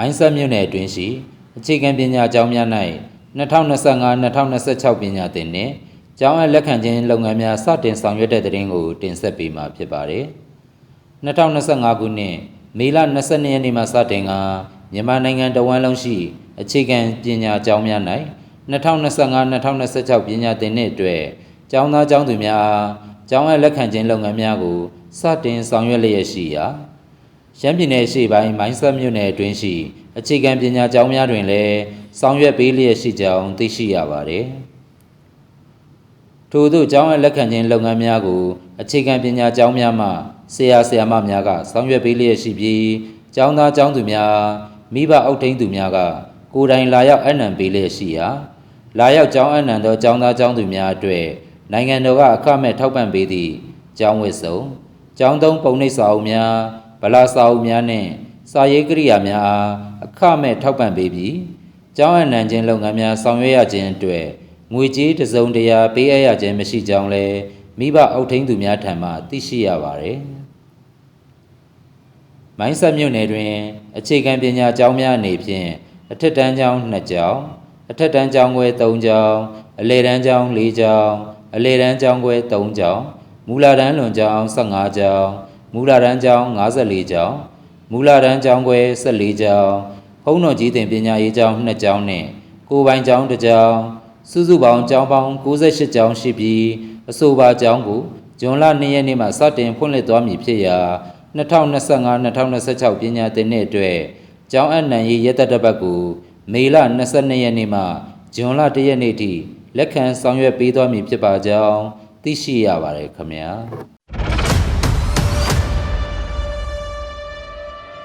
မိုင်းဆက်မြို့နယ်အတွင်းရှိအခြေခံပညာကျောင်းများ၌2025-2026ပညာသင်နှင့်ကျောင်းအပ်လက်ခံခြင်းလုပ်ငန်းများစတင်ဆောင်ရွက်တဲ့တဲ့ရင်ကိုတင်ဆက်ပေးမှာဖြစ်ပါတယ်။2025ခုနှစ်မေလ22ရက်နေ့မှစတင်ကမြန်မာနိုင်ငံတဝန်းလုံးရှိအခြေခံပညာကျောင်းများ၌2025-2026ပညာသင်နှစ်အတွက်ကျောင်းသားကျောင်းသူများအားကျောင်းအပ်လက်ခံခြင်းလုပ်ငန်းများကိုစတင်ဆောင်ရွက်လျက်ရှိရာ ရှမ်းပြည်နယ်ရှေ့ပိုင်းမိုင်းဆက်မြို့နယ်အတွင်းရှိအခြေခံပညာကျောင်းများတွင်လည်းဆောင်ရွက်ပေးလျက်ရှိကြောင်းသိရှိရပါတယ်။ထို့သောကျောင်းအပ်လက်ခံခြင်းလုပ်ငန်းများကိုအခြေခံပညာကျောင်းများမှဆရာဆရာမများကဆောင်ရွက်ပေးလျက်ရှိပြီးကျောင်းသားကျောင်းသူများမိဘအုပ်ထိန်းသူများကကိုယ်တိုင်လာရောက်အနံပေးလျက်ရှိရာလာရောက်ကျောင်းအနံသောကျောင်းသားကျောင်းသူများအတွက်နိုင်ငံတော်ကအခမဲ့ထောက်ပံ့ပေးသည့်ကျောင်းဝတ်စုံကျောင်းသုံးပုံနှိပ်စာအုပ်များ ဗလာစာအုပ်များနှင့်စာရေးကိရိယာများအားအခမဲ့ထောက်ပံ့ပေးပြီးကျောင်းအနှံခြင်းလုပ်ငန်းများဆောင်ရွက်ရခြင်းအတွက်ငွေကြေးတစ်စုံတရာပေးအပ်ရခြင်းမရှိကြောင်းလည်းမိဘအုပ်ထိန်းသူများထံမှသိရှိရပါသည်။မိုင်းဆက်မြို့နယ်တွင် အခြေခံပညာကျောင်းများအနေဖြင့်အထက်တန်းကျောင်း2ကျောင်းအထက်တန်းကျောင်းခွဲ3ကျောင်းအလယ်တန်းကျောင်း4ကျောင်းအလယ်တန်းကျောင်းခွဲ3ကျောင်းမူလတန်းလွန်ကျောင်း15ကျောင်း မူလတန်းကျောင်း54ကျောင်းမူလတန်းကျောင်းခွဲ14ကျောင်းဘုံတော်ကြီးတင်ပညာရေးကျောင်း2ကျောင်းနှင့်ကိုယ်ပိုင်ကျောင်း1ကျောင်းစုစုပေါင်းကျောင်းပေါင်း68ကျောင်းရှိပြီးအဆိုပါကျောင်းကိုဇွန်လ2ရက်နေ့မှစတင်ဖွင့်လှစ်သွားမည်ဖြစ်ရာ2025-2026ပညာသင်နှစ်အတွက်ကျောင်းအနှံရေးရက်သက်တစ်ပတ်ကိုမေလ22ရက်နေ့မှဇွန်လ1ရက်နေ့ထိလက်ခံဆောင်ရွက်ပေးသွားမည်ဖြစ်ပါကြောင်းသိရှိရပါတယ်ခင်ဗျာ